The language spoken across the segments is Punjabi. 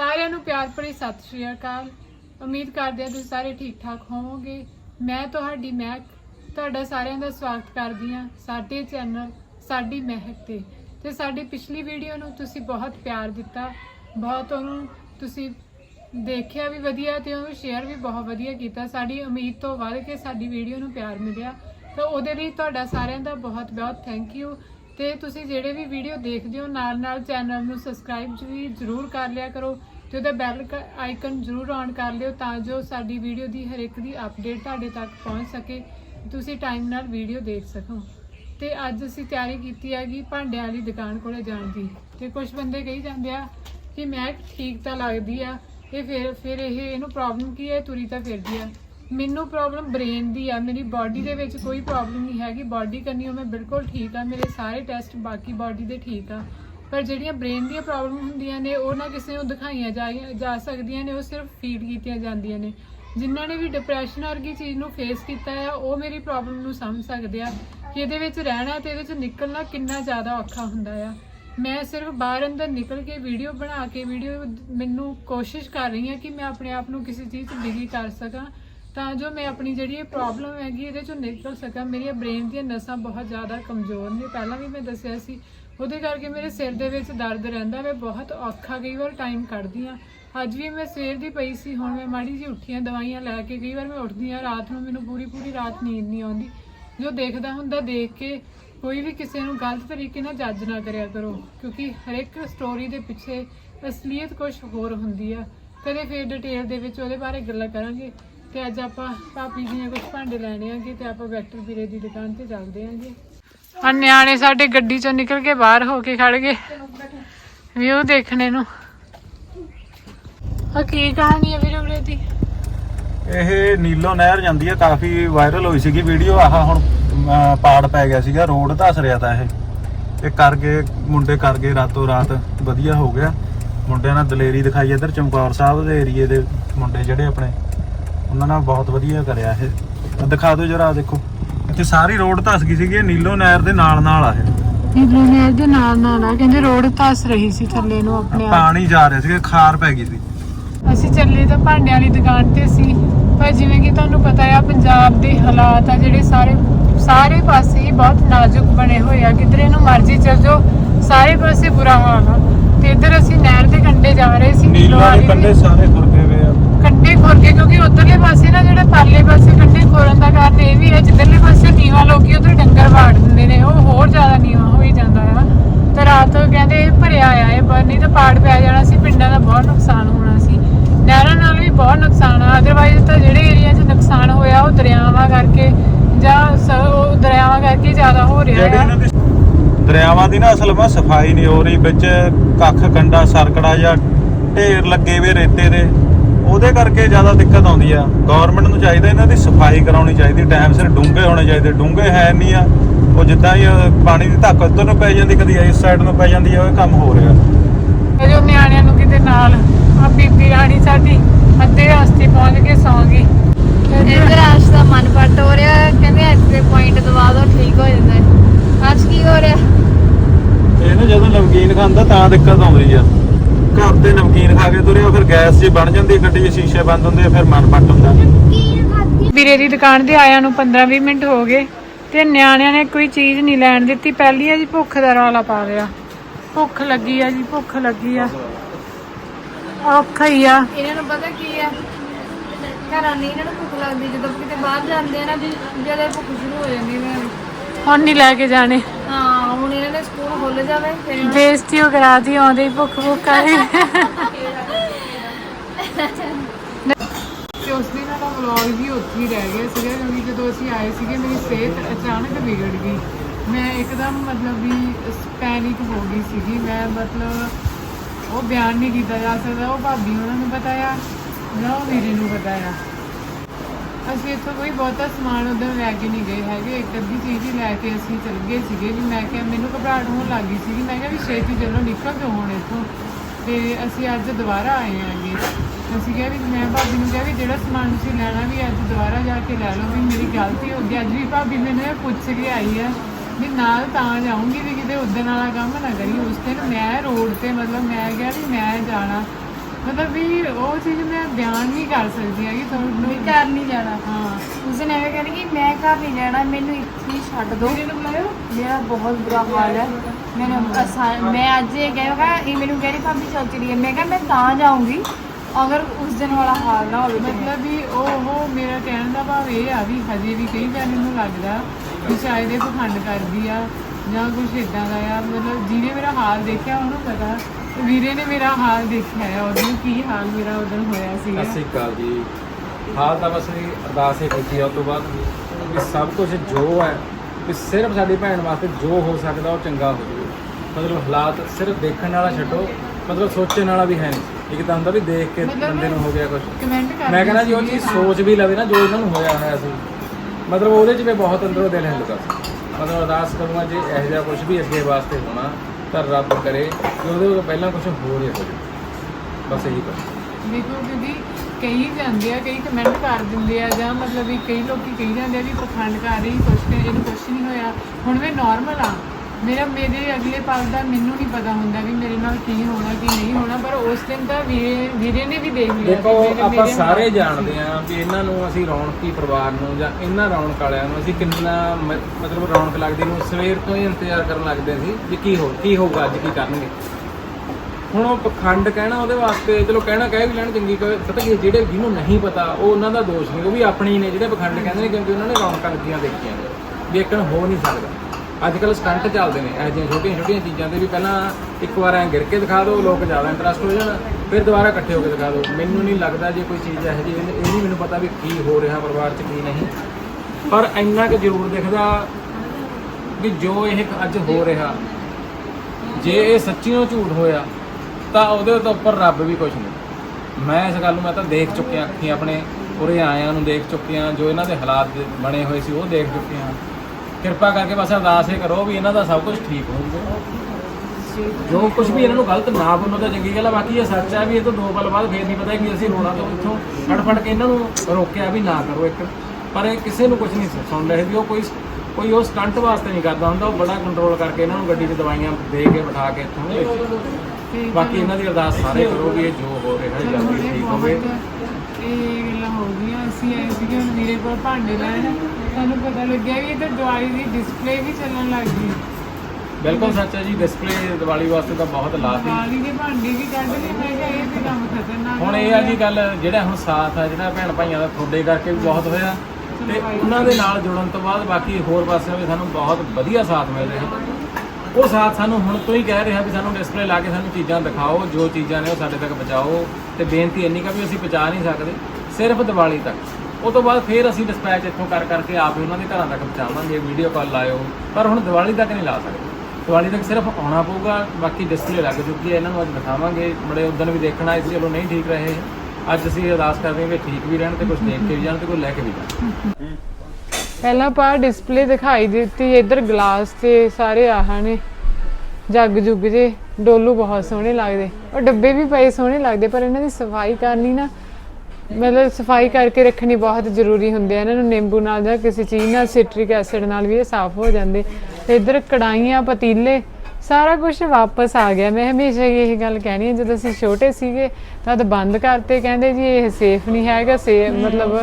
ਸਾਰਿਆਂ ਨੂੰ ਪਿਆਰ ਭਰੀ ਸਤਿ ਸ਼੍ਰੀ ਅਕਾਲ। ਉਮੀਦ ਕਰਦੇ ਹਾਂ ਤੁਸੀਂ ਸਾਰੇ ਠੀਕ ਠਾਕ ਹੋਵੋਗੇ। ਮੈਂ ਤੁਹਾਡੀ ਮਹਿਕ, ਤੁਹਾਡਾ ਸਾਰਿਆਂ ਦਾ ਸਵਾਗਤ ਕਰਦੀ ਹਾਂ ਸਾਡੇ ਚੈਨਲ ਸਾਡੀ ਮਹਿਕ ਤੇ। ਤੇ ਸਾਡੀ ਪਿਛਲੀ ਵੀਡੀਓ ਨੂੰ ਤੁਸੀਂ ਬਹੁਤ ਪਿਆਰ ਦਿੱਤਾ। ਬਹੁਤ ਉਹਨੂੰ ਤੁਸੀਂ ਦੇਖਿਆ ਵੀ ਵਧੀਆ ਤੇ ਉਹਨੂੰ ਸ਼ੇਅਰ ਵੀ ਬਹੁਤ ਵਧੀਆ ਕੀਤਾ। ਸਾਡੀ ਉਮੀਦ ਤੋਂ ਵੱਧ ਕੇ ਸਾਡੀ ਵੀਡੀਓ ਨੂੰ ਪਿਆਰ ਮਿਲਿਆ। ਤਾਂ ਉਹਦੇ ਲਈ ਤੁਹਾਡਾ ਸਾਰਿਆਂ ਦਾ ਬਹੁਤ ਬਹੁਤ ਥੈਂਕ ਯੂ ਤੇ ਤੁਸੀਂ ਜਿਹੜੇ ਵੀ ਵੀਡੀਓ ਦੇਖਦੇ ਹੋ ਨਾਲ ਨਾਲ ਚੈਨਲ ਨੂੰ ਸਬਸਕ੍ਰਾਈਬ ਵੀ ਜ਼ਰੂਰ ਕਰ ਲਿਆ ਕਰੋ ਤੇ ਉਹਦਾ ਬੈਲ ਆਈਕਨ ਜ਼ਰੂਰ ਔਨ ਕਰ ਲਿਓ ਤਾਂ ਜੋ ਸਾਡੀ ਵੀਡੀਓ ਦੀ ਹਰ ਇੱਕ ਦੀ ਅਪਡੇਟ ਤੁਹਾਡੇ ਤੱਕ ਪਹੁੰਚ ਸਕੇ, ਤੁਸੀਂ ਟਾਈਮ ਨਾਲ ਵੀਡੀਓ ਦੇਖ ਸਕੋ। ਤੇ ਅੱਜ ਅਸੀਂ ਤਿਆਰੀ ਕੀਤੀ ਹੈਗੀ ਭਾਂਡਿਆਂ ਵਾਲੀ ਦੁਕਾਨ ਕੋਲੇ ਜਾਣ ਦੀ। ਤੇ ਕੁਝ ਬੰਦੇ ਕਹੀ ਜਾਂਦੇ ਆ ਕਿ ਮੈਂ ਠੀਕ ਤਾਂ ਲੱਗਦੀ ਆ ਤੇ ਫਿਰ ਫਿਰ ਇਹ, ਇਹਨੂੰ ਪ੍ਰੋਬਲਮ ਕੀ ਹੈ? ਤੁਰੀ ਤਾਂ ਫਿਰਦੀ ਆ। ਮੈਨੂੰ ਪ੍ਰੋਬਲਮ ਬ੍ਰੇਨ ਦੀ ਆ, ਮੇਰੀ ਬਾਡੀ ਦੇ ਵਿੱਚ ਕੋਈ ਪ੍ਰੋਬਲਮ ਨਹੀਂ ਹੈਗੀ ਬਾਡੀ ਕਰਨੀ ਮੈਂ ਬਿਲਕੁਲ ਠੀਕ ਆ, ਮੇਰੇ ਸਾਰੇ ਟੈਸਟ ਬਾਕੀ ਬਾਡੀ ਦੇ ਠੀਕ ਆ। ਪਰ ਜਿਹੜੀਆਂ ਬ੍ਰੇਨ ਦੀਆਂ ਪ੍ਰੋਬਲਮ ਹੁੰਦੀਆਂ ਨੇ, ਉਹ ਨਾ ਕਿਸੇ ਨੂੰ ਦਿਖਾਈਆਂ ਜਾ ਜਾ ਸਕਦੀਆਂ ਨੇ, ਉਹ ਸਿਰਫ ਫੀਡ ਕੀਤੀਆਂ ਜਾਂਦੀਆਂ ਨੇ। ਜਿਨ੍ਹਾਂ ਨੇ ਵੀ ਡਿਪਰੈਸ਼ਨ ਵਰਗੀ ਚੀਜ਼ ਨੂੰ ਫੇਸ ਕੀਤਾ ਆ, ਉਹ ਮੇਰੀ ਪ੍ਰੋਬਲਮ ਨੂੰ ਸਮਝ ਸਕਦੇ ਆ ਕਿ ਇਹਦੇ ਵਿੱਚ ਰਹਿਣਾ ਤੇ ਇਹਦੇ ਵਿੱਚ ਨਿਕਲਣਾ ਕਿੰਨਾ ਜ਼ਿਆਦਾ ਔਖਾ ਹੁੰਦਾ ਆ। ਮੈਂ ਸਿਰਫ ਬਾਹਰ ਅੰਦਰ ਨਿਕਲ ਕੇ ਵੀਡੀਓ ਬਣਾ ਕੇ ਵੀਡੀਓ ਮੈਨੂੰ ਕੋਸ਼ਿਸ਼ ਕਰ ਰਹੀ ਹਾਂ ਕਿ ਮੈਂ ਆਪਣੇ ਆਪ ਨੂੰ ਕਿਸੇ ਚੀਜ਼ 'ਚ ਬਿਜ਼ੀ ਕਰ ਸਕਾਂ। ਤਾਂ ਜੋ ਮੈਂ ਆਪਣੀ ਜਿਹੜੀ ਇਹ ਪ੍ਰੋਬਲਮ ਹੈਗੀ, ਇਹਦੇ ਚੋਂ ਨਿਕਲ ਸਕਾਂ। ਮੇਰੀਆਂ ਬ੍ਰੇਨ ਦੀਆਂ ਨਸਾਂ ਬਹੁਤ ਜ਼ਿਆਦਾ ਕਮਜ਼ੋਰ ਨੇ। ਪਹਿਲਾਂ ਵੀ ਮੈਂ ਦੱਸਿਆ ਸੀ, ਉਹਦੇ ਕਰਕੇ ਮੇਰੇ ਸਿਰ ਦੇ ਵਿੱਚ ਦਰਦ ਰਹਿੰਦਾ। ਮੈਂ ਬਹੁਤ ਔਖਾ ਕਈ ਵਾਰ ਟਾਈਮ ਕੱਢਦੀ ਆ ਅੱਜ ਵੀ ਮੈਂ ਸਵੇਰ ਦੀ ਪਈ ਸੀ, ਹੁਣ ਮੈਂ ਮਾੜੀ ਜੀ ਉੱਠੀਆਂ ਦਵਾਈਆਂ ਲੈ ਕੇ ਕਈ ਵਾਰ ਮੈਂ ਉੱਠਦੀ ਆ ਰਾਤ ਨੂੰ ਮੈਨੂੰ ਪੂਰੀ ਪੂਰੀ ਰਾਤ ਨੀਂਦ ਨਹੀਂ ਆਉਂਦੀ। ਜੋ ਦੇਖਦਾ ਹੁੰਦਾ, ਦੇਖ ਕੇ ਕੋਈ ਵੀ ਕਿਸੇ ਨੂੰ ਗਲਤ ਤਰੀਕੇ ਨਾਲ ਜੱਜ ਨਾ ਕਰਿਆ ਕਰੋ। ਕਿਉਂਕਿ ਹਰ ਇੱਕ ਸਟੋਰੀ ਦੇ ਪਿੱਛੇ ਅਸਲੀਅਤ ਕੁਝ ਹੋਰ ਹੁੰਦੀ ਆ। ਕਦੇ ਫੇਰ ਡਿਟੇਲ ਦੇ ਵਿੱਚ ਉਹਦੇ ਬਾਰੇ ਗੱਲਾਂ ਕਰਾਂਗੇ। ਤੇ ਅੱਜ ਆਪਾਂ ਭਾਪੀ ਜੀ ਨੇ ਕੁਝ ਭਾਂਡੇ ਲੈਣੇ ਆਂਗੇ ਤੇ ਆਪਾਂ ਵੈਕਟਰ ਵੀਰੇ ਦੀ ਦੁਕਾਨ ਤੇ ਚੱਲਦੇ ਆਂਗੇ ਆ ਨਿਆਣੇ ਸਾਡੇ ਗੱਡੀ ਚੋਂ ਨਿਕਲ ਕੇ ਬਾਹਰ ਹੋ ਕੇ ਖੜ ਗਏ। ਵਿਊ ਦੇਖਣੇ ਨੂੰ। ਆ ਕੀ ਕਹਾਣੀ ਹੈ ਵੀਰੇ ਵੀਰੇ ਦੀ? ਇਹ ਨੀਲੋ ਨਹਿਰ ਜਾਂਦੀ ਹੈ ਕਾਫੀ ਵਾਇਰਲ ਹੋਈ ਸੀਗੀ ਵੀਡੀਓ ਆਹ ਹੁਣ ਅਮ, ਪਾੜ ਪੈ ਗਿਆ ਸੀਗਾ ਰੋਡ ਧਸ ਰਿਹਾ ਤਾਂ ਇਹ। ਇਹ ਕਰ ਗਏ ਮੁੰਡੇ ਕਰ ਗਏ ਰਾਤੋਂ ਰਾਤ ਵਧੀਆ ਹੋ ਗਿਆ। ਮੁੰਡਿਆਂ ਨਾਲ ਦਲੇਰੀ ਦਿਖਾਈ ਇੱਧਰ ਚਮਕੌਰ ਸਾਹਿਬ ਦੇ ਏਰੀਏ ਦੇ ਮੁੰਡੇ ਜਿਹੜੇ ਆਪਣੇ। ਉਹਨਾਂ ਨਾਲ ਬਹੁਤ ਵਧੀਆ ਕਰਿਆ ਇਹ। ਦਿਖਾ ਦਿਓ ਜਰਾ ਦੇਖੋ। ਇੱਥੇ ਸਾਰੀ ਰੋਡ ਧਸ ਗਈ ਸੀਗੀ ਇਹ ਨੀਲੋ ਨਹਿਰ ਦੇ ਨਾਲ ਨਾਲ ਆ ਇਹ। ਨੀਲੂ ਨਹਿਰ ਦੇ ਨਾਲ ਨਾਲ ਆ ਕਹਿੰਦੇ ਰੋਡ ਧਸ ਰਹੀ ਸੀ ਥੱਲੇ ਨੂੰ ਆਪਣੇ ਆਪ। ਪਾਣੀ ਜਾ ਰਿਹਾ ਸੀਗਾ ਖਾਰ ਪੈ ਗਈ ਸੀ। ਅਸੀਂ ਚੱਲੇ ਤਾਂ ਭਾਂਡਿਆਂ ਵਾਲੀ ਦੁਕਾਨ ਤੇ ਸੀ ਪਰ ਜਿਵੇਂ ਕਿ ਤੁਹਾਨੂੰ ਪਤਾ ਆ ਪੰਜਾਬ ਦੇ ਹਾਲਾਤ ਆ ਜਿਹੜੇ ਸਾਰੇ ਸਾਰੇ ਪਾਸੇ ਹੀ ਬਹੁਤ ਨਾਜ਼ੁਕ ਬਣੇ ਹੋਏ ਆ। ਕਿਧਰੇ ਨੂੰ ਮਰਜ਼ੀ ਚੱਲ ਜਾਓ ਸਾਰੇ ਪਾਸੇ ਬੁਰਾ ਹਾਲ ਆ। ਤੇ ਇੱਧਰ ਅਸੀਂ ਨਹਿਰ ਦੇ ਕੰਢੇ ਜਾ ਰਹੇ ਸੀ ਨੀਲੋ ਦੇ ਵਾਲੀ ਕੰਢੇ ਸਾਰੇ ਕੇ ਕਿਉਂਕਿ ਉਧਰਲੇ ਪਾਸੇ ਨਾ ਜਿਹੜਾ ਪਰਲੇ ਪਾਸੇ ਕੰਢੇ ਖੋਰਨ ਦਾ ਕਾਰਨ ਇਹ ਵੀ ਹੈ ਜਿੱਧਰਲੇ ਪਾਸੇ ਨੀਵਾ ਲੋਕੀ ਉਧਰ ਡੰਗਰ ਵਾੜ ਦਿੰਦੇ ਨੇ ਉਹ ਹੋਰ ਜ਼ਿਆਦਾ ਨੀਵਾ ਹੋਈ ਜਾਂਦਾ ਆ। ਤੇ ਰਾਤ ਨੂੰ ਕਹਿੰਦੇ ਇਹ ਭਰਿਆ ਆ ਇਹ ਪਰ ਨਹੀਂ ਤਾਂ ਪਾੜ ਪੈ ਜਾਣਾ ਸੀ ਪਿੰਡਾਂ ਦਾ ਬਹੁਤ ਨੁਕਸਾਨ ਹੋਣਾ ਸੀ। ਨਹਿਰਾਂ ਨਾਲ ਵੀ ਬਹੁਤ ਨੁਕਸਾਨ ਆ ਅਦਰਵਾਈਜ਼ ਤਾਂ ਜਿਹੜੇ ਏਰੀਆ 'ਚ ਨੁਕਸਾਨ ਹੋਇਆ ਉਹ ਦਰਿਆਵਾਂ ਕਰਕੇ ਜਾਂ ਉਹ ਦਰਿਆਵਾਂ ਕਰਕੇ ਜ਼ਿਆਦਾ ਹੋ ਰਿਹਾ ਦੀ ਦਰਿਆਵਾਂ ਦੀ ਨਾ ਅਸਲ ਵਿੱਚ ਸਫ਼ਾਈ ਨਹੀਂ ਹੋ ਰਹੀ ਵਿੱਚ ਕੱਖ ਕੰਡਾ ਸਰਕੜਾ ਜਾਂ ਢੇਰ ਲੱਗੇ ਵੇ ਰੇਤੇ ਦੇ। ਉਹਦੇ ਕਰਕੇ ਜ਼ਿਆਦਾ ਦਿੱਕਤ ਆਉਂਦੀ ਆ। ਗਵਰਨਮੈਂਟ ਨੂੰ ਚਾਹੀਦਾ ਇਹਨਾਂ ਦੀ ਸਫ਼ਾਈ ਕਰਾਉਣੀ ਚਾਹੀਦੀ ਟਾਈਮ ਸਿਰ ਡੂੰਘੇ ਹੋਣੇ ਚਾਹੀਦੇ ਡੂੰਘੇ ਹੈ ਨਹੀਂ ਆ। ਉਹ ਜਿੱਦਾਂ ਹੀ ਪਾਣੀ ਦੀ ਧੱਕ ਉੱਧਰ ਨੂੰ ਪੈ ਜਾਂਦੀ ਕਦੀ ਇਸ ਸਾਈਡ ਨੂੰ ਪੈ ਜਾਂਦੀ ਆ ਉਹ ਕੰਮ ਹੋ ਰਿਹਾ। ਇਹ ਜੋ ਨਿਆਣਿਆਂ ਨੂੰ ਕਿਤੇ ਨਾਲ ਆ ਬੀਬੀ ਰਾਣੀ ਸਾਡੀ ਅੱਧੇ ਰਸਤੇ ਪਹੁੰਚ ਕੇ ਸੌਂ ਗਈ। ਇੱਧਰ ਆਸ਼ ਦਾ ਮਨ ਪੱਟ ਹੋ ਰਿਹਾ ਕਹਿੰਦੇ ਇੱਥੇ ਪੁਆਇੰਟ ਦਵਾ ਦੋ ਠੀਕ ਹੋ ਜਾਂਦਾ ਹੈ। ਅੱਜ ਕੀ ਹੋ ਰਿਹਾ? ਇਹ ਨਾ ਜਦੋਂ ਨਮਕੀਨ ਖਾਂਦਾ ਤਾਂ ਦਿੱਕਤ ਆਉਂਦੀ ਆ। ਘਰ ਦੇ ਨਮਕੀਨ ਖਾ ਕੇ ਤੁਰਿਆ ਫਿਰ ਗੈਸ 'ਚ ਬਣ ਜਾਂਦੀ ਆ, ਗੱਡੀ ਸ਼ੀਸ਼ੇ ਬੰਦ ਹੁੰਦੇ ਆ ਫਿਰ ਮਨ ਪੱਟ ਹੁੰਦਾ। ਵੀਰੇ ਦੀ ਦੁਕਾਨ ਤੇ ਆਇਆਂ ਨੂੰ 15-20 ਮਿੰਟ ਹੋ ਗਏ ਤੇ ਨਿਆਣਿਆਂ ਨੇ ਕੋਈ ਚੀਜ਼ ਨਹੀਂ ਲੈਣ ਦਿੱਤੀ। ਪਹਿਲੀ ਆ ਜੀ ਭੁੱਖ ਦਾ ਰੌਲਾ ਪਾ ਰਿਹਾ। ਭੁੱਖ ਲੱਗੀ ਆ ਜੀ ਭੁੱਖ ਲੱਗੀ ਆ। ਔਖਾ ਹੀ ਆ। ਇਹਨਾਂ ਨੂੰ ਪਤਾ ਕੀ ਹੈ ਘਰਾਂ ਨਹੀਂ ਇਹਨਾਂ ਨੂੰ ਭੁੱਖ ਲੱਗਦੀ ਜਦੋਂ ਕਿਤੇ ਬਾਹਰ ਜਾਂਦੇ ਆ ਨਾ ਵੀ ਜਦੋਂ ਭੁੱਖ ਸ਼ੁਰੂ ਹੋ ਜਾਂਦੀ ਇਹਨਾਂ ਨੂੰ ਹੁਣ ਨਹੀਂ ਲੈ ਕੇ ਜਾਣੇ। ਹਾਂ ਹੁਣ ਇਹਨਾਂ ਨੇ ਸਕੂਲ ਖੁੱਲ ਜਾਵੇ ਫਿਰ ਇਹਨਾਂ ਬੇਇੱਜ਼ਤੀ ਹੋ ਕਰਾਤੀ ਆਉਂਦੇ ਹੀ ਭੁੱਖ ਭੁੱਖ ਆ। ਰਹੀ ਤੇ ਉਸ ਦਿਨ ਦਾ ਵਲੌਗ ਵੀ ਉੱਥੇ ਹੀ ਰਹਿ ਗਿਆ ਸੀਗਾ ਕਿਉਂਕਿ ਜਦੋਂ ਅਸੀਂ ਆਏ ਸੀਗੇ ਮੇਰੀ ਸਿਹਤ ਅਚਾਨਕ ਵਿਗੜ ਗਈ। ਮੈਂ ਇੱਕਦਮ ਮਤਲਬ ਵੀ ਪੈਨਿਕ ਹੋ ਗਈ ਸੀਗੀ। ਮੈਂ ਮਤਲਬ ਉਹ ਬਿਆਨ ਨਹੀਂ ਕੀਤਾ ਜਾ ਸਕਦਾ ਉਹ ਭਾਬੀ ਉਹਨਾਂ ਨੂੰ ਪਤਾ ਆ ਨਾ ਉਹ ਵੀਰੇ ਨੂੰ ਪਤਾ ਆ। ਅਸੀਂ ਇੱਥੋਂ ਕੋਈ ਬਹੁਤਾ ਸਮਾਨ ਉਧਰ ਲੈ ਕੇ ਨਹੀਂ ਗਏ ਹੈਗੇ। ਇੱਕ ਅੱਧੀ ਚੀਜ਼ ਹੀ ਲੈ ਕੇ ਅਸੀਂ ਚੱਲ ਗਏ ਸੀਗੇ ਵੀ ਮੈਂ ਕਿਹਾ ਮੈਨੂੰ ਘਬਰਾਹਟ ਹੋਣ ਲੱਗ ਗਈ ਸੀਗੀ। ਮੈਂ ਕਿਹਾ ਵੀ ਛੇਤੀ ਚਲੋ ਨਿਕਲ ਜਾਓ ਹੁਣ ਇੱਥੋਂ। ਤੇ ਅਸੀਂ ਅੱਜ ਦੁਬਾਰਾ ਆਏ ਆਂਗੇ ਅਸੀਂ ਕਿਹਾ ਵੀ ਮੈਂ ਭਾਬੀ ਨੂੰ ਕਿਹਾ ਵੀ ਜਿਹੜਾ ਸਮਾਨ ਤੁਸੀਂ ਲੈਣਾ ਵੀ ਅੱਜ ਦੁਬਾਰਾ ਜਾ ਕੇ ਲੈ ਲਓ ਵੀ ਮੇਰੀ ਗਲਤੀ ਹੋ ਗਈ। ਅੱਜ ਵੀ ਭਾਬੀ ਮੈਨੂੰ ਇਹ ਪੁੱਛ ਕੇ ਆਈ ਆ ਵੀ ਨਾਲ ਤਾਂ ਜਾਊਂਗੀ ਵੀ ਕਿਤੇ ਉਦਣ ਵਾਲਾ ਕੰਮ ਨਾ ਕਰੀ ਉਸ ਦਿਨ ਮੈਂ ਰੋਡ ਤੇ ਮਤਲਬ ਮੈਂ ਕਿਹਾ ਵੀ ਮੈਂ ਜਾਣਾ। ਮਤਲਬ ਵੀ ਉਹ ਚੀਜ਼ ਮੈਂ ਬਿਆਨ ਨਹੀਂ ਕਰ ਸਕਦੀ ਹੈਗੀ ਵੀ ਤੁਹਾਨੂੰ ਘਰ ਨਹੀਂ ਜਾਣਾ। ਹਾਂ। ਉਸ ਦਿਨ ਐਵੇਂ ਕਹਿੰਦੀ ਕਿ ਮੈਂ ਘਰ ਨਹੀਂ ਜਾਣਾ ਮੈਨੂੰ ਇੱਥੇ ਹੀ ਛੱਡ ਦਿਓ। ਵੀਰੇ ਨੂੰ ਬੁਲਾਇਓ ਮੇਰਾ ਬਹੁਤ ਬੁਰਾ ਹਾਲ ਹੈ। ਮੈਨੂੰ ਅਸਾਂ- ਮੈਂ ਅੱਜ ਇਹ ਕਹਾਂ ਇਹ ਮੈਨੂੰ ਕਹਿੰਦੀ ਭਾਬੀ ਚੱਲ ਚਲੀਏ। ਮੈਂ ਕਿਹਾ ਮੈਂ ਤਾਂ ਜਾਊਂਗੀ ਅਗਰ ਉਸ ਦਿਨ ਵਾਲਾ ਹਾਲ ਨਾ ਹੋਵੇ ਤੇ। ਮਤਲਬ ਵੀ ਉਹ ਉਹ ਮੇਰਾ ਕਹਿਣ ਦਾ ਭਾਵ ਇਹ ਆ ਵੀ ਹਜੇ ਵੀ ਕਈ ਵਾਰ ਮੈਨੂੰ ਲੱਗਦਾ ਕਿ ਸ਼ਾਇਦ ਇਹ ਪਖੰਡ ਕਰਦੀ ਆ ਜਾਂ ਕੁਝ ਇਦਾਂ ਦਾ ਆ। ਮਤਲਬ ਜਿਹਨੇ ਮੇਰਾ ਹਾਲ ਦੇਖਿਆ ਉਹਨੂੰ ਪਤਾ ਵੀਰੇ ਨੇ ਮੇਰਾ ਹਾਲ ਦੇਖਿਆ ਹੈ ਉਹਨੂੰ ਕੀ ਹਾਲ ਮੇਰਾ ਉਦੋਂ ਹੋਇਆ ਸੀਗਾ। ਸਤਿ ਸ਼੍ਰੀ ਅਕਾਲ ਜੀ। ਹਾਲ ਤਾਂ ਬਸ ਇਹ ਅਰਦਾਸ ਹੀ ਕੀਤੀ ਆ ਉਸ ਤੋਂ ਬਾਅਦ ਵੀ ਸਭ ਕੁਝ ਜੋ ਹੈ ਵੀ ਸਿਰਫ ਸਾਡੀ ਭੈਣ ਵਾਸਤੇ ਜੋ ਹੋ ਸਕਦਾ ਉਹ ਚੰਗਾ ਹੋ ਜਾਵੇ। ਮਤਲਬ ਹਾਲਾਤ ਸਿਰਫ ਦੇਖਣ ਵਾਲਾ ਛੱਡੋ ਮਤਲਬ ਸੋਚਣ ਵਾਲਾ ਵੀ ਹੈ ਨਹੀਂ। ਇੱਕ ਤਾਂ ਹੁੰਦਾ ਵੀ ਦੇਖ ਕੇ ਮਤਲਬ ਬੰਦੇ ਨੂੰ ਹੋ ਗਿਆ ਕੁਝ ਕਮੈਂਟ ਕਰ ਮੈਂ ਕਹਿੰਦਾ ਜੀ ਉਹ ਚੀਜ਼ ਸੋਚ ਵੀ ਲਵੇ ਨਾ ਜੋ ਇਹਨਾਂ ਨੂੰ ਹੋਇਆ ਹੋਇਆ ਸੀ। ਮਤਲਬ ਉਹਦੇ 'ਚ ਵੀ ਬਹੁਤ ਅੰਦਰੋਂ ਦਿਲ ਹਿੱਲਦਾ ਸੀ। ਮਤਲਬ ਅਰਦਾਸ ਕਰੂੰਗਾ ਜੇ ਇਹੋ ਜਿਹਾ ਕੁਝ ਵੀ ਅੱਗੇ ਵਾਸਤੇ ਹੋਣਾ ਤਾਂ ਰੱਬ ਕਰੇ ਕਿ ਉਹਦੇ ਤੋਂ ਪਹਿਲਾਂ ਕੁਝ ਹੋਰ ਹੀ ਹੋ ਜਾਵੇ। ਬਸ ਇਹੀ ਕਰ ਦੇਖੋ ਕਿਉਂਕਿ ਕਈ ਜਾਂਦੇ ਆ ਕਈ ਕਮੈਂਟ ਕਰ ਦਿੰਦੇ ਆ, ਜਾਂ ਮਤਲਬ ਵੀ ਕਈ ਲੋਕੀ ਕਹੀ ਜਾਂਦੇ ਆ ਵੀ ਪਖੰਡ ਕਰ ਰਹੀ, ਕੁਛ ਕਿ ਇਹਨੂੰ ਕੁਛ ਨਹੀਂ ਹੋਇਆ। ਹੁਣ ਮੈਂ ਨਾਰਮਲ ਆ। ਮੇਰਾ ਮੇਰੇ ਅਗਲੇ ਪਲ ਦਾ ਮੈਨੂੰ ਨਹੀਂ ਪਤਾ ਹੁੰਦਾ ਵੀ ਮੇਰੇ ਨਾਲ ਕੀ ਹੋਣਾ ਕੀ ਨਹੀਂ ਹੋਣਾ ਪਰ ਉਸ ਦਿਨ ਤਾਂ ਵੀਰੇ ਵੀਰੇ ਨੇ ਵੀ ਦੇਖ ਲਿਆ ਦੇਖੋ ਕਿ ਮੇਰੇ- ਆਪਾਂ ਮੇਰੇ ਸਾਰੇ ਜਾਣਦੇ ਹਾਂ ਵੀ ਇਹਨਾਂ ਨੂੰ ਅਸੀਂ ਰੌਣਕੀ ਪਰਿਵਾਰ ਨੂੰ ਜਾਂ ਇਹਨਾਂ ਰੌਣਕ ਵਾਲਿਆਂ ਨੂੰ ਅਸੀਂ ਕਿੰਨਾ ਮ- ਮਤਲਬ ਰੌਣਕ ਲੱਗਦੀ ਨੂੰ ਸਵੇਰ ਤੋਂ ਹੀ ਇੰਤਜ਼ਾਰ ਕਰਨ ਲੱਗਦੇ ਸੀ ਵੀ ਕੀ ਹੋ ਕੀ ਹੋਊਗਾ ਅੱਜ ਕੀ ਕਰਨਗੇ। ਹੁਣ ਉਹ ਪਖੰਡ ਕਹਿਣਾ ਉਹਦੇ ਵਾਸਤੇ ਚਲੋ ਕਹਿਣਾ ਕਹਿ ਵੀ ਲੈਣ ਚੰਗੀ ਕ- ਪਤਾ ਕੀ ਹੈ, ਜਿਹੜੇ ਜਿਹਨੂੰ ਨਹੀਂ ਪਤਾ ਉਹ ਉਹਨਾਂ ਦਾ ਦੋਸ਼ ਨਹੀਂ ਉਹ ਵੀ ਆਪਣੀ ਨੇ ਜਿਹੜੇ ਪਖੰਡ ਕਹਿੰਦੇ ਨੇ ਕਿਉਂਕਿ ਉਹਨਾਂ ਨੇ ਰੌਣਕਾਂ ਲੱਗੀਆਂ ਦੇਖੀਆਂ ਨੇ। ਵੀ ਹੋ ਨਹੀਂ ਸਕਦਾ। ਅੱਜ ਕੱਲ ਸਟੰਟ ਚੱਲਦੇ ਨੇ, ਇਹੋ ਜਿਹੀਆਂ ਛੋਟੀਆਂ ਛੋਟੀਆਂ ਚੀਜ਼ਾਂ ਤੇ ਵੀ ਪਹਿਲਾਂ ਇੱਕ ਵਾਰ ਐਂ ਗਿਰ ਕੇ ਦਿਖਾ ਦਿਓ, ਲੋਕ ਜ਼ਿਆਦਾ ਇੰਟਰਸਟ ਹੋ ਜਾਣ, ਫਿਰ ਦੁਬਾਰਾ ਇਕੱਠੇ ਹੋ ਕੇ ਦਿਖਾ ਦਿਓ। ਮੈਨੂੰ ਨਹੀਂ ਲੱਗਦਾ ਜੇ ਕੋਈ ਚੀਜ਼ ਇਹੋ ਜਿਹੀ ਇਹ ਨਹੀਂ ਮੈਨੂੰ ਪਤਾ ਵੀ ਕੀ ਹੋ ਰਿਹਾ ਪਰਿਵਾਰ 'ਚ, ਕੀ ਨਹੀਂ। ਪਰ ਇੰਨਾ ਕੁ ਜ਼ਰੂਰ ਦਿਖਦਾ ਵੀ ਜੋ ਇਹ ਅੱਜ ਹੋ ਰਿਹਾ, ਜੇ ਇਹ ਸੱਚੀਓ ਝੂਠ ਹੋਇਆ, ਤਾਂ ਉਹਦੇ ਤੋਂ ਉੱਪਰ ਰੱਬ ਵੀ ਕੁਝ ਨਹੀਂ। ਮੈਂ ਇਸ ਗੱਲ ਨੂੰ, ਮੈਂ ਤਾਂ ਦੇਖ ਚੁੱਕਿਆ, ਅੱਖੀਂ ਆਪਣੇ ਉਰੇ ਆਇਆਂ ਨੂੰ ਦੇਖ ਚੁੱਕਿਆ, ਜੋ ਇਹਨਾਂ ਦੇ ਹਾਲਾਤ ਦੇ ਬਣੇ ਹੋਏ ਸੀ, ਉਹ ਦੇਖ ਚੁੱਕਿਆ ਕਿਰਪਾ ਕਰਕੇ ਬਸ ਅਰਦਾਸ ਇਹ ਕਰੋ ਵੀ ਇਹਨਾਂ ਦਾ ਸਭ ਕੁਝ ਠੀਕ ਹੋ ਜਾਵੇ ਜੋ ਕੁਝ ਵੀ ਇਹਨਾਂ ਨੂੰ ਗਲਤ ਨਾ ਬੋਲੋ ਤਾਂ ਚੰਗੀ ਗੱਲ ਆ, ਬਾਕੀ ਇਹ ਸੱਚ ਆ ਵੀ ਇਹ ਤੋਂ ਦੋ ਪਲ ਬਾਅਦ ਫੇਰ ਨਹੀਂ ਪਤਾ ਕਿ ਅਸੀਂ ਰੋਣਾ ਤੋਂ ਇੱਥੋਂ ਫੜ ਕੇ ਇਹਨਾਂ ਨੂੰ ਰੋਕਿਆ ਵੀ ਨਾ ਕਰੋ ਇੱਕ। ਪਰ ਇਹ ਕਿਸੇ ਨੂੰ ਕੁਝ ਨਹੀਂ ਸੁਣ ਰਹੇ ਵੀ ਉਹ ਕੋਈ ਕੋਈ ਉਹ ਸਟੰਟ ਵਾਸਤੇ ਨਹੀਂ ਕਰਦਾ ਹੁੰਦਾ, ਉਹ ਬੜਾ ਕੰਟਰੋਲ ਕਰਕੇ ਇਹਨਾਂ ਨੂੰ ਗੱਡੀ 'ਚ ਦਵਾਈਆਂ ਦੇ ਕੇ ਬਿਠਾ ਕੇ ਇੱਥੋਂ ਬਾਕੀ ਇਹਨਾਂ ਦੀ ਅਰਦਾਸ ਸਾਰੇ ਕਰੋ ਵੀ ਇਹ ਜੋ ਹੋ ਰਿਹਾ ਹੈ, ਜਲਦੀ ਠੀਕ ਹੋਵੇ। ਇਹ ਗੱਲਾਂ ਹੋ ਗਈਆਂ, ਅਸੀਂ ਆਏ ਸੀਗੇ, ਹੁਣ ਕੋਲ ਭਾਂਡੇ ਲੈਣ। ਸਾਨੂੰ ਪਤਾ ਲੱਗਿਆ ਵੀ ਇਹ ਤਾਂ ਦੀ ਡਿਸਪਲੇ ਵੀ ਚੱਲਣ ਲੱਗ ਗਈ। ਬਿਲਕੁਲ ਸੱਚ ਹੈ ਜੀ ਡਿਸਪਲੇ ਦੀਵਾਲੀ ਵਾਸਤੇ ਤਾਂ ਬਹੁਤ ਲਾਤੀ। ਦਵਾਈ ਦੇ ਭਾਂਡੇ ਵੀ ਕੱਢ ਲਏ ਮੈਂ ਕਿਹਾ ਇਹ ਤੇ ਕੰਮ ਖਤਰਨਾਕ ਹੁਣ ਇਹ ਆ ਜੀ ਗੱਲ ਜਿਹੜਾ ਹੁਣ ਸਾਥ ਆ ਜਿਹੜਾ ਭੈਣ ਭਾਈਆਂ ਦਾ ਤੁਹਾਡੇ ਕਰਕੇ ਵੀ ਬਹੁਤ ਹੋਇਆ ਤੇ ਉਹਨਾਂ ਦੇ ਨਾਲ ਜੁੜਨ ਤੋਂ ਬਾਅਦ ਬਾਕੀ ਹੋਰ ਪਾਸੇ ਵੀ ਸਾਨੂੰ ਬਹੁਤ ਵਧੀਆ ਸਾਥ ਮਿਲ ਰਿਹਾ ਉਹ ਸਾਥ ਸਾਨੂੰ ਹੁਣ ਤੋਂ ਹੀ ਕਹਿ ਰਿਹਾ ਵੀ ਸਾਨੂੰ ਡਿਸਪਲੇ ਲਾ ਕੇ ਸਾਨੂੰ ਚੀਜ਼ਾਂ ਦਿਖਾਓ ਜੋ ਚੀਜ਼ਾਂ ਨੇ ਉਹ ਸਾਡੇ ਤੱਕ ਪਹੁੰਚਾਓ ਤੇ ਬੇਨਤੀ ਇੰਨੀ ਕਾ ਵੀ ਅਸੀਂ ਪਹੁੰਚਾ ਨਹੀਂ ਸਕਦੇ ਸਿਰਫ ਦੀਵਾਲੀ ਤੱਕ। ਉਹ ਤੋਂ ਬਾਅਦ ਫੇਰ ਅਸੀਂ ਡਿਸਪੈਚ ਇੱਥੋਂ ਕਰ ਕਰਕੇ ਆਪ ਉਹਨਾਂ ਦੇ ਘਰਾਂ ਤੱਕ ਪਹੁੰਚਾਵਾਂਗੇ ਵੀਡੀਓ ਕਾਲ ਲਾਇਓ। ਪਰ ਹੁਣ ਦੀਵਾਲੀ ਤੱਕ ਨਹੀਂ ਲਾ ਸਕਦੇ। ਦੀਵਾਲੀ ਤੱਕ ਸਿਰਫ ਆਉਣਾ ਪਊਗਾ, ਬਾਕੀ ਡਿਸਪਲੇ ਲੱਗ ਚੁੱਕੀ ਹੈ, ਇਹਨਾਂ ਨੂੰ ਅੱਜ ਦਿਖਾਵਾਂਗੇ। ਬੜੇ ਉਦੋਂ ਵੀ ਦੇਖਣਾ ਇਸ ਚਲੋ ਨਹੀਂ ਠੀਕ ਰਹੇ। ਅੱਜ ਅਸੀਂ ਅਰਦਾਸ ਕਰਦੇ ਹਾਂ ਕਿ ਠੀਕ ਵੀ ਰਹਿਣ ਤੇ ਕੁਝ ਦੇਖ ਕੇ ਵੀ ਜਾਣ ਤੇ ਕੋਈ ਲੈ ਕੇ ਵੀ ਜਾਣ। ਪਹਿਲਾਂ ਪਾ ਡਿਸਪਲੇ ਦਿਖਾਈ ਦਿੱਤੀ, ਇੱਧਰ ਗਲਾਸ ਤੇ ਸਾਰੇ ਆਹ ਨੇ। ਜੱਗ ਜੁਗ ਜੇ, ਡੋਲੂ ਬਹੁਤ ਸੋਹਣੇ ਲੱਗਦੇ। ਉਹ ਡੱਬੇ ਵੀ ਪਏ ਸੋਹਣੇ ਲੱਗਦੇ, ਪਰ ਇਹਨਾਂ ਦੀ ਸਫ਼ਾਈ ਕਰਨੀ ਨਾ ਮਤਲਬ ਸਫ਼ਾਈ ਕਰਕੇ ਰੱਖਣੀ ਬਹੁਤ ਜ਼ਰੂਰੀ ਹੁੰਦੀ ਹੈ ਇਹਨਾਂ ਨੂੰ ਨਿੰਬੂ ਨਾਲ ਜਾਂ ਕਿਸੇ ਚੀਜ਼ ਨਾਲ ਸਿਟ੍ਰਿਕ ਐਸਿਡ ਨਾਲ ਵੀ ਇਹ ਸਾਫ਼ ਹੋ ਜਾਂਦੇ। ਤੇ ਇੱਧਰ ਕੜਾਈਆਂ ਪਤੀਲੇ ਸਾਰਾ ਕੁਝ ਵਾਪਸ ਆ ਗਿਆ। ਮੈਂ ਹਮੇਸ਼ਾ ਹੀ ਇਹ ਗੱਲ ਕਹਿਣੀ ਹੈ ਜਦੋਂ ਅਸੀਂ ਛੋਟੇ ਸੀਗੇ ਤਦ ਬੰਦ ਕਰਤੇ ਕਹਿੰਦੇ ਜੀ ਇਹ ਸੇਫ ਨਹੀਂ ਹੈਗਾ ਸੇ ਮਤਲਬ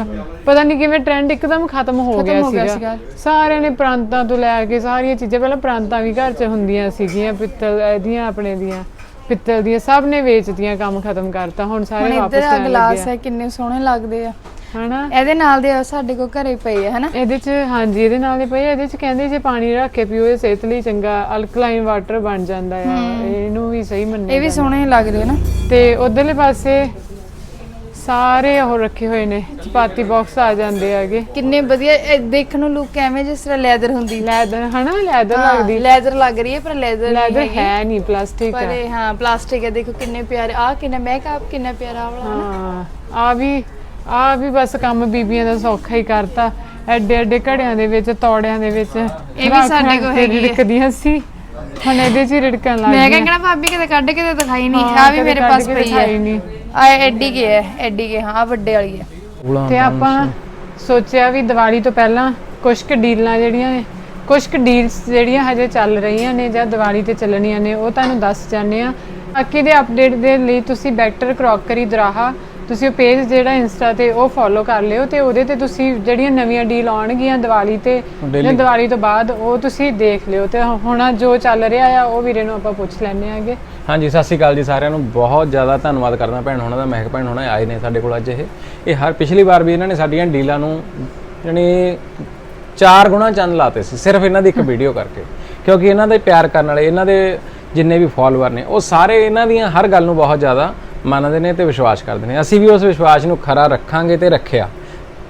ਪਤਾ ਨਹੀਂ ਕਿਵੇਂ ਟ੍ਰੈਂਡ ਇੱਕਦਮ ਖਤਮ ਹੋ ਗਿਆ ਹੋ ਗਿਆ ਸੀਗਾ। ਸਾਰਿਆਂ ਨੇ ਪ੍ਰਾਂਤਾਂ ਤੋਂ ਲੈ ਕੇ ਸਾਰੀਆਂ ਚੀਜ਼ਾਂ ਪਹਿਲਾਂ ਪ੍ਰਾਂਤਾਂ ਵੀ ਘਰ 'ਚ ਹੁੰਦੀਆਂ ਸੀਗੀਆਂ ਪਿੱਤਲ ਇਹਦੀਆਂ ਆਪਣੇ ਦੀਆਂ। ਪਿੱਤਲ ਦੀਆਂ ਸਭ ਨੇ ਵੇਚਤੀਆਂ ਕੰਮ ਖਤਮ ਕਰਤਾ ਹੁਣ ਹੁਣ ਸਾਰੇ ਵਾਪਸ ਇੱਧਰ ਆ ਲੈਣ ਗਲਾਸ ਲੱਗੇ ਹੈ ਕਿੰਨੇ ਸੋਹਣੇ ਲੱਗਦੇ ਆ। ਹਨਾ? ਇਹਦੇ ਨਾਲ ਦੇ ਸਾਡੇ ਕੋਲ ਘਰੇ ਪਏ ਆ ਹਨਾ? ਇਹਦੇ ਚ ਹਾਂਜੀ ਇਹਦੇ ਨਾਲ ਹੀ ਪਈ ਆ, ਇਹਦੇ ਚ ਕਹਿੰਦੇ ਜੇ ਪਾਣੀ ਰੱਖ ਕੇ ਪੀਓ ਇਹ ਸਿਹਤ ਲਈ ਚੰਗਾ ਅਲਕਲਾਈਨ ਵਾਟਰ ਬਣ ਜਾਂਦਾ ਆ ਇਹਨੂੰ ਵੀ ਸਹੀ ਮੰਨਿਆ ਇਹ ਵੀ ਸੋਹਣੇ ਲੱਗਦੇ ਆ ਨਾ। ਤੇ ਉਧਰਲੇ ਪਾਸੇ ਸਾਰੇ ਉਹ ਰੱਖੇ ਹੋਏ ਨੇ ਚਪਾਤੀ ਬਾਕਸ ਆ ਜਾਂਦੇ ਹੈਗੇ। ਕਿੰਨੇ ਵਧੀਆ ਇਹ ਦੇਖਣ ਨੂੰ ਲੁੱਕ ਐਵੇਂ ਜਿਸ ਤਰ੍ਹਾਂ ਲੈਦਰ ਹੁੰਦੀ। ਲੈਦਰ ਹਨਾ? ਲੈਦਰ ਲੱਗਦੀ। ਲੈਦਰ ਲੱਗ ਰਹੀ ਹੈ ਪਰ ਲੈਦਰ ਲੈਦਰ ਹੈ ਨਹੀਂ ਪਲਾਸਟਿਕ ਪਰ ਹੈ। ਇਹ ਹਾਂ ਪਲਾਸਟਿਕ ਹੈ ਦੇਖੋ ਕਿੰਨੇ ਪਿਆਰੇ ਆ ਕਿੰਨਾ ਮੇਕਅਪ ਕਿੰਨਾ ਪਿਆਰਾ ਆਹ ਵਾਲਾ ਹਾਂ ਆ ਵੀ ਆ ਵੀ ਬਸ ਕੰਮ ਬੀਬੀਆਂ ਦਾ ਸੌਖਾ ਹੀ ਕਰਤਾ। ਐਡੇ ਐਡੇ ਘੜਿਆਂ ਦੇ ਵਿੱਚ ਤੌੜਿਆਂ ਦੇ ਵਿੱਚ ਇਹ ਵੀ ਸਾਡੇ ਕੋਲ ਹੈਗੀ ਹੈ। ਰਿੜਕਦੀਆਂ ਸੀ। ਹੁਣ ਇਹਦੇ ਚ ਹੀ ਰਿੜਕਣ ਲੱਗ ਮੈਂ ਗਈਆਂ। ਕਹਿੰਦਾ ਭਾਬੀ ਕਿਤੇ ਕੱਢ ਕੇ ਤੇ ਦਿਖਾਈ ਨਹੀਂ। ਹਾਂ, ਆ ਵੀ ਕਦੇ ਮੇਰੇ ਕੱਢ ਪਾਸ ਕੇ ਪਈ ਦਿਖਾਈ ਹੈ ਨਹੀਂ। ਆ ਐਡੀ ਕੇ ਹੈ ਐਡੀ ਕੇ ਹਾਂ ਵੱਡੇ ਵਾਲੀ ਹੈ। ਤੇ ਆਪਾਂ ਸੋਚਿਆ ਵੀ ਦੀਵਾਲੀ ਤੋਂ ਪਹਿਲਾਂ ਕੁਝ ਕੁ ਡੀਲਾਂ ਜਿਹੜੀਆਂ ਨੇ ਕੁਝ ਕੁ ਡੀਲਸ ਜਿਹੜੀਆਂ ਹਜੇ ਚੱਲ ਰਹੀਆਂ ਨੇ ਜਾਂ ਦੀਵਾਲੀ ਤੇ ਚੱਲਣੀਆਂ ਨੇ ਉਹ ਤੁਹਾਨੂੰ ਦੱਸ ਜਾਂਦੇ ਆ ਬਾਕੀ ਦੇ ਅਪਡੇਟ ਦੇ ਲਈ ਤੁਸੀਂ ਬੈਟਰ ਕਰੋਕਰੀ ਦਰਾਹਾ ਤੁਸੀਂ ਉਹ ਪੇਜ ਜਿਹੜਾ ਇੰਸਟਾ ਤੇ ਉਹ ਫੋਲੋ ਕਰ ਲਿਓ ਤੇ ਉਹਦੇ ਤੇ ਤੁਸੀਂ ਜਿਹੜੀਆਂ ਨਵੀਆਂ ਡੀਲ ਆਉਣਗੀਆਂ ਦੀਵਾਲੀ ਤੇ Daily। ਜਾਂ ਦੀਵਾਲੀ ਤੋਂ ਬਾਅਦ ਉਹ ਤੁਸੀਂ ਦੇਖ ਲਿਓ ਤੇ ਹੁਣ ਜੋ ਚੱਲ ਰਿਹਾ ਆ ਉਹ ਵੀਰੇ ਨੂੰ ਆਪਾਂ ਪੁੱਛ ਲੈਣੇ ਆਗੇ। ਹਾਂਜੀ ਸਤਿ ਸ਼੍ਰੀ ਅਕਾਲ ਜੀ ਸਾਰਿਆਂ ਨੂੰ। ਬਹੁਤ ਜ਼ਿਆਦਾ ਧੰਨਵਾਦ ਕਰਦਾ ਭੈਣ ਹੋਣਾ ਦਾ ਮਹਿਕ ਭੈਣ ਹੋਣਾ ਆਏ ਨੇ ਸਾਡੇ ਕੋਲ ਅੱਜ ਇਹ। ਇਹ ਹਰ ਪਿਛਲੀ ਵਾਰ ਵੀ ਇਹਨਾਂ ਨੇ ਸਾਡੀਆਂ ਡੀਲਾਂ ਨੂੰ ਜਾਣੀ ਚਾਰ ਗੁਣਾ ਚੰਨ ਲਾਤੇ ਸੀ ਸਿਰਫ ਇਹਨਾਂ ਦੀ ਇੱਕ ਵੀਡੀਓ ਕਰਕੇ। ਕਿਉਂਕਿ ਇਹਨਾਂ ਦੇ ਪਿਆਰ ਕਰਨ ਵਾਲੇ ਇਹਨਾਂ ਦੇ ਜਿੰਨੇ ਵੀ ਫਾਲੋਅਰ ਨੇ ਉਹ ਸਾਰੇ ਇਹਨਾਂ ਦੀਆਂ ਹਰ ਗੱਲ ਨੂੰ ਬਹੁਤ ਜ਼ਿਆਦਾ ਮੰਨਦੇ ਨੇ ਤੇ ਵਿਸ਼ਵਾਸ ਕਰਦੇ ਨੇ। ਅਸੀਂ ਵੀ ਉਸ ਵਿਸ਼ਵਾਸ ਨੂੰ ਖਰਾ ਰੱਖਾਂਗੇ ਤੇ ਰੱਖਿਆ।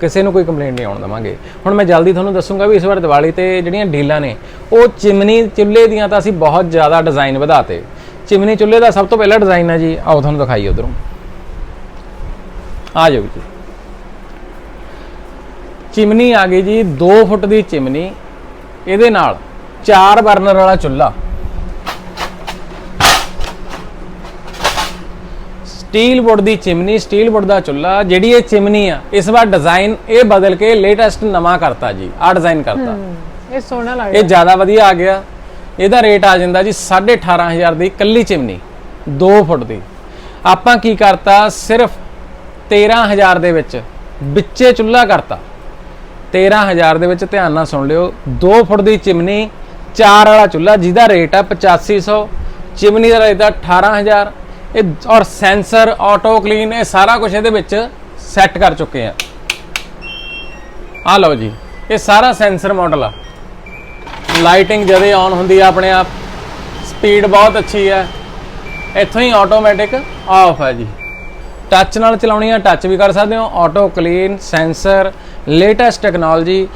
ਕਿਸੇ ਨੂੰ ਕੋਈ ਕੰਪਲੇਂਟ ਨਹੀਂ ਆਉਣ ਦਵਾਂਗੇ। ਹੁਣ ਮੈਂ ਜਲਦੀ ਤੁਹਾਨੂੰ ਦੱਸੂਗਾ ਵੀ ਇਸ ਵਾਰ ਦੀਵਾਲੀ ਤੇ ਜਿਹੜੀਆਂ ਡੀਲਾਂ ਨੇ ਉਹ ਚਿਮਨੀ ਚੁੱਲ੍ਹੇ ਦੀਆਂ ਤਾਂ ਅਸੀਂ ਬਹੁਤ ਜ਼ਿਆਦਾ ਡਿਜ਼ਾਈਨ ਵਧਾਤੇ। ਚਿਮਨੀ ਚੁੱਲ੍ਹੇ ਦਾ ਸਭ ਤੋਂ ਪਹਿਲਾ ਡਿਜ਼ਾਈਨ ਹੈ ਜੀ। ਆਓ ਤੁਹਾਨੂੰ ਦਿਖਾਈਏ ਉਧਰੋਂ। ਆ ਜਾਓ ਜੀ। ਚਿਮਨੀ ਆ ਗਈ ਜੀ 2 ਫੁੱਟ ਦੀ ਚਿਮਨੀ। ਇਹਦੇ ਨਾਲ ਚਾਰ ਬਰਨਰ ਵਾਲਾ ਚੁੱਲ੍ਹਾ। ਸਟੀਲ ਵੁੱਡ ਦੀ ਚਿਮਨੀ ਸਟੀਲ ਵੁੱਡ ਦਾ ਚੁੱਲ੍ਹਾ ਜਿਹੜੀ ਇਹ ਚਿਮਨੀ ਆ ਇਸ ਵਾਰ ਡਿਜ਼ਾਈਨ ਇਹ ਬਦਲ ਕੇ ਲੇਟੈਸਟ ਨਵਾਂ ਕਰਤਾ ਜੀ। ਆ ਡਿਜ਼ਾਈਨ ਕਰਤਾ। ਇਹ ਸੋਹਣਾ ਇਹ ਲੱਗਦਾ ਜ਼ਿਆਦਾ ਵਧੀਆ ਆ ਗਿਆ। ਇਹਦਾ ਰੇਟ ਆ ਜਾਂਦਾ ਜੀ 18500 ਦੀ ਕੱਲੀ ਚਿਮਨੀ 2 ਫੁੱਟ ਦੀ। ਆਪਾਂ ਕੀ ਕਰਤਾ, ਸਿਰਫ 13000 ਦੇ ਵਿੱਚ ਵਿੱਚੇ ਚੁੱਲ੍ਹਾ ਕਰਤਾ। 13000 ਦੇ ਵਿੱਚ ਧਿਆਨ ਨਾਲ ਸੁਣ ਲਿਓ 2 ਫੁੱਟ ਦੀ ਚਿਮਨੀ, ਚਾਰ ਵਾਲਾ ਚੁੱਲ੍ਹਾ, ਜਿਹਦਾ ਰੇਟ ਆ 8500 ਚਿਮਨੀ ਦਾ ਰੇਟ ਆ 18000 ਇਹ ਔਰ ਸੈਂਸਰ, ਆਟੋ ਕਲੀਨ, ਇਹ ਸਾਰਾ ਕੁਝ ਇਹਦੇ ਵਿੱਚ ਸੈੱਟ ਕਰ ਚੁੱਕੇ ਆ। ਆ ਲਓ ਜੀ, ਇਹ ਸਾਰਾ ਸੈਂਸਰ ਮਾਡਲ ਆ। ਲਾਈਟਿੰਗ ਜਦੇ ਆਨ ਹੁੰਦੀ ਆ, ਆਪਣੇ ਆਪ ਸਪੀਡ ਬਹੁਤ ਅੱਛੀ ਹੈ ਇੱਥੋਂ ਹੀ ਆਟੋਮੈਟਿਕ ਆਫ ਹੈ ਜੀ। ਟੱਚ ਨਾਲ ਚਲਾਉਣੀ ਆ ਟੱਚ ਵੀ ਕਰ ਸਕਦੇ ਹੋ। Auto clean sensor latest technology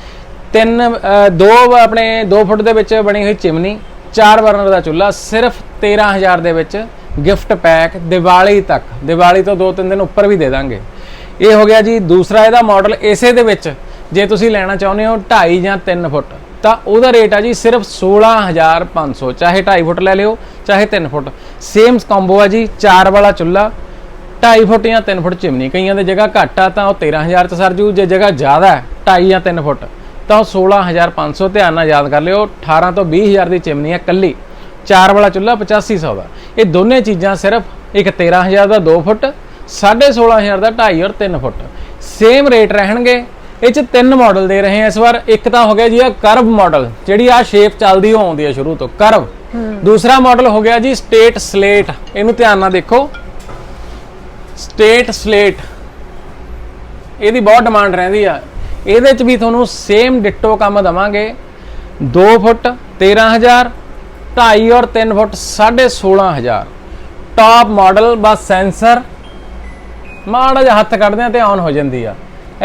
ਤਿੰਨ ਦੋ ਆਪਣੇ 2 ਫੁੱਟ ਦੇ ਵਿੱਚ ਬਣੀ ਹੋਈ ਚਿਮਨੀ ਚਾਰ ਬਰਨਰ ਦਾ ਚੁੱਲ੍ਹਾ, ਸਿਰਫ 13000 ਦੇ ਵਿੱਚ ਗਿਫਟ ਪੈਕ ਦੀਵਾਲੀ ਤੱਕ। ਦੀਵਾਲੀ ਤੋਂ 2-3 ਦਿਨ ਉੱਪਰ ਵੀ ਦੇ ਦਾਂਗੇ। ਇਹ ਹੋ ਗਿਆ ਜੀ, ਦੂਸਰਾ ਇਹਦਾ ਮਾਡਲ ਇਸੇ ਦੇ ਵਿੱਚ। ਜੇ ਤੁਸੀਂ ਲੈਣਾ ਚਾਹੁੰਦੇ ਹੋ 2.5 ਜਾਂ 3 ਫੁੱਟ। ਤਾਂ ਉਹਦਾ ਰੇਟ ਆ ਜੀ ਸਿਰਫ 16500 ਚਾਹੇ 2.5 ਫੁੱਟ ਲੈ ਲਿਓ, ਚਾਹੇ 3 ਫੁੱਟ। ਸੇਮ ਕੰਬੋ ਆ ਜੀ, ਚਾਰ ਵਾਲਾ ਚੁੱਲ੍ਹਾ 2.5 ਫੁੱਟ ਜਾਂ 3 ਫੁੱਟ ਚਿਮਨੀ। ਕਈਆਂ ਦੇ ਜਗ੍ਹਾ ਘੱਟ ਆ ਤਾਂ ਉਹ 13000 ਚ ਸਰ ਜੂ, ਜੇ ਜਗ੍ਹਾ ਜ਼ਿਆਦਾ ਹੈ 2.5 ਜਾਂ 3 ਫੁੱਟ, ਤਾਂ ਉਹ 16500 ਧਿਆਨ ਨਾਲ ਯਾਦ ਕਰ ਲਿਓ 18 ਤੋਂ 20000 ਦੀ ਚਿਮਨੀ ਹੈ ਕੱਲੀ ਚਾਰ ਵਾਲਾ ਚੁੱਲ੍ਹਾ 8500 ਦਾ। ਇਹ ਦੋਨੇ ਚੀਜ਼ਾਂ ਸਿਰਫ ਇੱਕ 13000 ਦਾ 2 ਫੁੱਟ 16500 ਦਾ 2.5 ਔਰ 3 ਫੁੱਟ। ਸੇਮ ਰੇਟ ਰਹਿਣਗੇ ਇਹ ਚ ਤਿੰਨ ਮਾਡਲ ਦੇ ਰਹੇ ਹਾਂ ਇਸ ਵਾਰ। ਇੱਕ ਤਾਂ ਹੋ ਗਿਆ ਜੀ ਆ ਕਰਵ ਮਾਡਲ ਜਿਹੜੀ ਆ ਸ਼ੇਪ ਚੱਲਦੀ ਹੋ ਆਉਂਦੀ ਹੈ ਸ਼ੁਰੂ ਤੋਂ ਕਰਵ। ਦੂਸਰਾ ਮਾਡਲ ਹੋ ਗਿਆ ਜੀ ਸਟੇਟ ਸਲੇਟ ਇਹਨੂੰ ਧਿਆਨ ਨਾਲ ਦੇਖੋ। ਸਟੇਟ ਸਲੇਟ ਇਹਦੀ ਬਹੁਤ ਡਿਮਾਂਡ ਰਹਿੰਦੀ ਆ। ਇਹਦੇ ਚ ਵੀ ਤੁਹਾਨੂੰ ਸੇਮ ਡਿਟੋ ਕੰਮ ਦਵਾਂਗੇ। 2 ਫੁੱਟ 13000 2.5 ਔਰ 3 ਫੁੱਟ 16500 ਟਾਪ ਮਾਡਲ ਬਸ ਸੈਂਸਰ ਮਾੜਾ ਜਿਹਾ ਹੱਥ ਕੱਢਦੇ ਆ ਤੇ ਆਨ ਹੋ ਜਾਂਦੀ ਆ।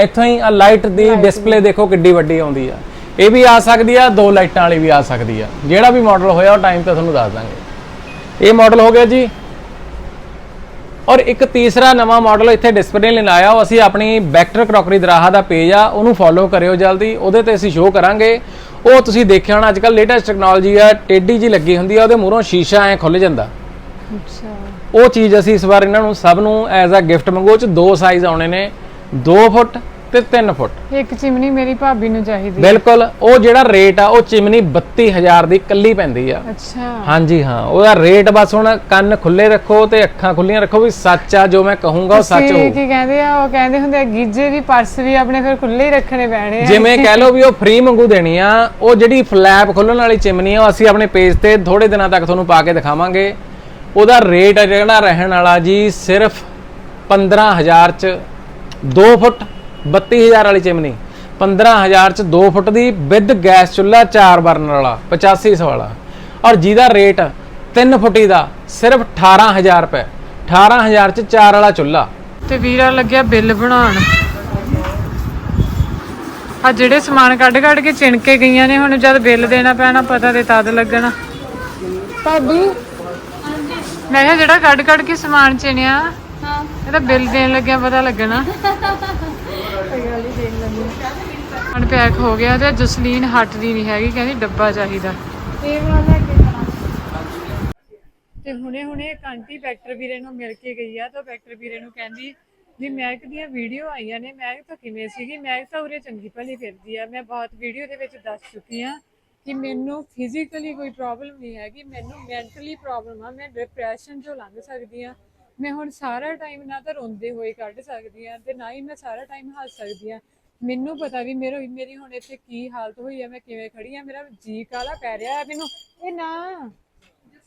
ਇੱਥੋਂ ਹੀ ਆ ਲਾਈਟ ਦੀ ਡਿਸਪਲੇ ਦੇਖੋ ਕਿੱਡੀ ਵੱਡੀ ਆਉਂਦੀ ਆ। ਇਹ ਵੀ ਆ ਸਕਦੀ ਆ ਦੋ ਲਾਈਟਾਂ ਵਾਲੀ ਵੀ ਆ ਸਕਦੀ ਆ। ਜਿਹੜਾ ਵੀ ਮਾਡਲ ਹੋਇਆ ਉਹ ਟਾਈਮ ਤੇ ਤੁਹਾਨੂੰ ਦੱਸ ਦਾਂਗੇ। ਇਹ ਮਾਡਲ ਹੋ ਗਿਆ ਜੀ। ਔਰ ਇੱਕ ਤੀਸਰਾ ਨਵਾਂ ਮਾਡਲ ਇੱਥੇ ਡਿਸਪਲੇ ਲਈ ਲਾਇਆ ਉਹ ਅਸੀਂ ਆਪਣੀ ਬੈਕਟਰ ਕਰੋਕਰੀ ਦਰਾਹਾ ਦਾ ਪੇਜ ਆ ਉਹਨੂੰ ਫੋਲੋ ਕਰਿਓ ਜਲਦੀ। ਉਹਦੇ ਤੇ ਅਸੀਂ ਸ਼ੋਅ ਕਰਾਂਗੇ। ਉਹ ਤੁਸੀਂ ਦੇਖਿਆ ਹੋਣਾ ਅੱਜ ਕੱਲ ਲੇਟੈਸਟ ਟੈਕਨੋਲੋਜੀ ਆ ਟੇਡੀ ਜੀ ਲੱਗੀ ਹੁੰਦੀ ਆ ਉਹਦੇ ਮੂਹਰੋਂ ਸ਼ੀਸ਼ਾ ਐ ਖੁੱਲ ਜਾਂਦਾ। ਅੱਛਾ। ਉਹ ਚੀਜ਼ ਅਸੀਂ ਇਸ ਵਾਰ ਇਹਨਾਂ ਨੂੰ ਸਭ ਨੂੰ ਐਜ਼ ਅ ਗਿਫਟ ਮੰਗੋ ਚ ਦੋ ਸਾਈਜ਼ ਆਉਣੇ ਨੇ। 2 ਫੁੱਟ ਤੇ 3 ਫੁੱਟ। ਇੱਕ ਚਿਮਨੀ ਮੇਰੀ ਭਾਬੀ ਨੂੰ ਚਾਹੀਦੀ। ਬਿਲਕੁਲ ਉਹ ਜਿਹੜਾ ਰੇਟ ਆ ਉਹ ਚਿਮਨੀ 32000 ਦੀ ਕੱਲੀ ਪੈਂਦੀ ਆ। ਅੱਛਾ। ਹਾਂਜੀ ਹਾਂ ਉਹਦਾ ਰੇਟ ਬਸ ਹੁਣ ਕੰਨ ਖੁੱਲੇ ਰੱਖੋ ਤੇ ਅੱਖਾਂ ਖੁੱਲੀਆਂ ਰੱਖੋ ਵੀ ਸੱਚ ਆ ਜੋ ਮੈਂ ਕਹੂੰਗਾ ਉਹ ਸੱਚ ਤੁਸੀਂ ਹੋਊ। ਕੀ ਕਹਿੰਦੇ ਆ ਉਹ ਕਹਿੰਦੇ ਹੁੰਦੇ ਆ ਗੀਜੇ ਵੀ ਪਰਸ ਵੀ ਆਪਣੇ ਫਿਰ ਖੁੱਲੇ ਹੀ ਰੱਖਣੇ ਪੈਣੇ ਆ। ਜਿਵੇਂ ਕਹਿ ਲਓ ਵੀ ਉਹ ਫ੍ਰੀ ਮੰਗੂ ਦੇਣੀ ਆ ਉਹ ਜਿਹੜੀ ਫਲੈਪ ਖੋਲਣ ਵਾਲੀ ਚਿਮਨੀ ਆ ਉਹ ਅਸੀਂ ਆਪਣੇ ਪੇਜ ਤੇ ਥੋੜੇ ਦਿਨਾਂ ਤੱਕ ਤੁਹਾਨੂੰ ਪਾ ਕੇ ਦਿਖਾਵਾਂਗੇ। ਉਹਦਾ ਰੇਟ ਜਿਹੜਾ ਰਹਿਣ ਵਾਲਾ ਜੀ ਸਿਰਫ 15000 ਚ 2 ਫੁੱਟ 32000 ਵਾਲੀ ਚਿਮਨੀ। 15000 ਚ 2 ਫੁੱਟ ਦੀ ਵਿਦ ਗੈਸ ਚੁੱਲ੍ਹਾ 4 ਬਰਨਰ ਵਾਲਾ 8500 ਵਾਲਾ। ਔਰ ਜਿਹਦਾ ਰੇਟ 3 ਫੁੱਟੀ ਦਾ ਸਿਰਫ 18000 ਰੁਪਏ। 18000 ਚ 4 ਵਾਲਾ ਚੁੱਲ੍ਹਾ। ਤੇ ਵੀਰਾ ਲੱਗਿਆ ਬਿੱਲ ਬਣਾਉਣ। ਆ ਜਿਹੜੇ ਸਮਾਨ ਕੱਢ ਕੱਢ ਕੇ ਚਿਣ ਕੇ ਗਈਆਂ ਨੇ ਹੁਣ ਜਦ ਬਿੱਲ ਦੇਣਾ ਪੈਣਾ ਪਤਾ ਤੇ ਤਦ ਲੱਗਣਾ। ਭਾਬੀ? ਮੈਂ ਕਿਹਾ ਜਿਹੜਾ ਕੱਢ ਕੱਢ ਕੇ ਸਮਾਨ ਚਿਣਿਆ ਹਾਂ ਇਹਦਾ ਬਿੱਲ ਦੇਣ ਲੱਗਿਆ ਪਤਾ ਲੱਗਣਾ। ਹੁਣ ਹੋ ਗਿਆ ਤੇ ਜਸਲੀਨ ਹਟਦੀ ਨਹੀਂ ਹੈਗੀ, ਕਹਿੰਦੀ ਡੱਬਾ ਚਾਹੀਦਾ। ਇਹ ਵਾਲਾ ਤੇ ਹੁਣੇ ਹੁਣੇ ਇੱਕ ਆਂਟੀ ਵੈਕਟਰ ਵੀਰੇ ਨੂੰ ਮਿਲ ਕੇ ਗਈ ਆ, ਤਾਂ ਵੈਕਟਰ ਵੀਰੇ ਨੂੰ ਕਹਿੰਦੀ ਵੀ ਮੈਕ ਦੀਆਂ ਵੀਡੀਓ ਆਈਆਂ ਨੇ ਮੈਕ ਤਾਂ ਕਿਵੇਂ ਸੀਗੀ ਮੈਕ ਤਾਂ ਉਰੇ ਚੰਗੀ ਭਲੀ ਫਿਰਦੀ ਆ, ਮੈਂ ਬਹੁਤ ਵੀਡੀਓ ਦੇ ਵਿੱਚ ਦੱਸ ਚੁੱਕੀ ਆ ਕਿ ਮੈਨੂੰ ਫਿਜ਼ੀਕਲੀ ਕੋਈ ਪ੍ਰੋਬਲਮ ਨਹੀਂ ਹੈਗੀ, ਮੈਨੂੰ ਮੈਂਟਲੀ ਪ੍ਰੋਬਲਮ ਆ, ਮੈਂ ਡਿਪਰੈਸ਼ਨ ਚੋਂ ਲੰਘ ਸਕਦੀ ਆ। ਮੈਂ ਹੁਣ ਸਾਰਾ ਟਾਈਮ ਨਾ ਤਾਂ ਰੋਂਦੇ ਹੋਏ ਕੱਢ ਸਕਦੀ ਆ ਤੇ ਨਾ ਹੀ ਮੈਂ ਸਾਰਾ ਟਾਈਮ ਹੱਸ ਸਕਦੀ ਆ ਮੈਨੂੰ ਪਤਾ ਵੀ ਮੇਰੀ ਮੇਰੀ ਹੁਣ ਇੱਥੇ ਕੀ ਹਾਲਤ ਹੋਈ ਆ ਮੈਂ ਕਿਵੇਂ ਖੜੀ ਆ ਮੇਰਾ ਜੀ ਕਾਲਾ ਪੈ ਰਿਹਾ ਹੈ ਮੈਨੂੰ। ਇਹ ਨਾ,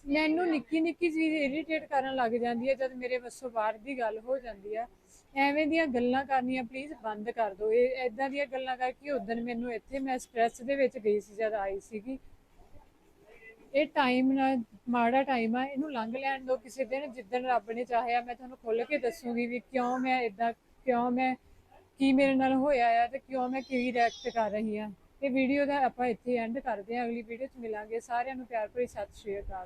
ਮੈਨੂੰ ਨਿੱਕੀ ਨਿੱਕੀ ਚੀਜ਼ ਇਰੀਟੇਟ ਕਰਨ ਲੱਗ ਜਾਂਦੀ ਹੈ ਜਦ ਮੇਰੇ ਵੱਸੋਂ ਬਾਹਰ ਦੀ ਗੱਲ ਹੋ ਜਾਂਦੀ ਆ ਐਵੇਂ ਦੀਆਂ ਗੱਲਾਂ ਕਰਨੀਆਂ ਪਲੀਜ਼ ਬੰਦ ਕਰ ਦਿਓ। ਇਹ ਐਦਾਂ ਦੀਆਂ ਗੱਲਾਂ ਕਰਕੇ ਉਦੋਂ ਮੈਨੂੰ ਇੱਥੇ ਮੈਂ ਸਟ੍ਰੈਸ ਦੇ ਵਿੱਚ ਗਈ ਸੀ, ਜਦ ਆਈ ਸੀਗੀ। ਇਹ ਟਾਈਮ ਨਾ ਮਾੜਾ ਟਾਈਮ ਆ, ਇਹਨੂੰ ਲੰਘ ਲੈਣ ਦਿਓ ਕਿਸੇ ਦਿਨ, ਜਿੱਦਣ ਰੱਬ ਨੇ ਚਾਹਿਆ, ਮੈਂ ਤੁਹਾਨੂੰ ਖੁੱਲ ਕੇ ਦੱਸੂਗੀ ਵੀ ਕਿਉਂ ਮੈਂ ਇਦਾਂ ਕਿਉਂ ਮੈਂ ਕੀ ਮੇਰੇ ਨਾਲ ਹੋਇਆ ਆ ਤੇ ਕਿਉਂ ਮੈਂ ਕੀ ਰਿਐਕਟ ਕਰ ਰਹੀ ਆ। ਇਹ ਵੀਡੀਓ ਦਾ ਆਪਾਂ ਇੱਥੇ ਐਂਡ ਕਰਦੇ ਹਾਂ ਅਗਲੀ ਵੀਡੀਓ 'ਚ ਮਿਲਾਂਗੇ। ਸਾਰਿਆਂ ਨੂੰ ਪਿਆਰ ਭਰੀ ਸਤਿ ਸ਼੍ਰੀ ਅਕਾਲ।